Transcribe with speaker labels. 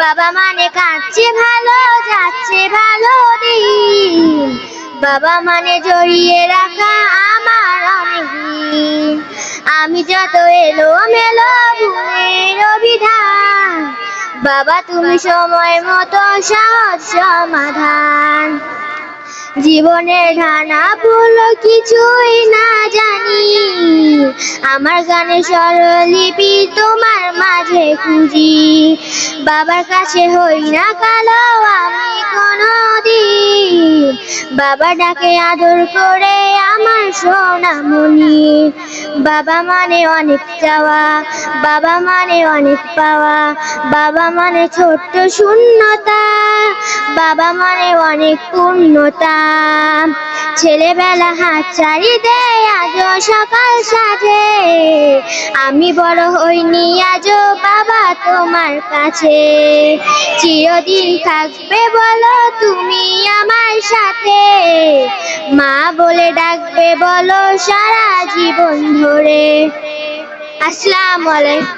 Speaker 1: বাবা মানে কাঁদছে, ভালো যাচ্ছে, ভালো দিন। বাবা মানে জড়িয়ে রাখা আমার অনেকদিন। আমি যত এলো মেলো ভুলের অভিধান, বাবা তুমি সময় মতো সহজ সমাধান। জীবনের ধানা ফুল কিছুই না জানি। আমার গানে স্বরলিপি তোমার মাঝে খুঁজি। বাবার কাছে হই না কালো, আমি কোনো বাবা ডাকে আদর করে আমার সোনামণি বাবা মানে অনেক চাওয়া, বাবা মানে অনেক পাওয়া। বাবা মানে ছোট্ট শূন্যতা। বাবা মানে অনেক পূর্ণতা। ছেলেবেলা হাত ছাড়ি দেয়, আজও সকাল সাজে আমি বড় হইনি, আজও বাবা তোমার কাছে। চিরদিন থাকবে বলো তুমি আমার সাথে। মা বলে ডাকবে বলো সারা জীবন ধরে। আসসালামু আলাইকুম।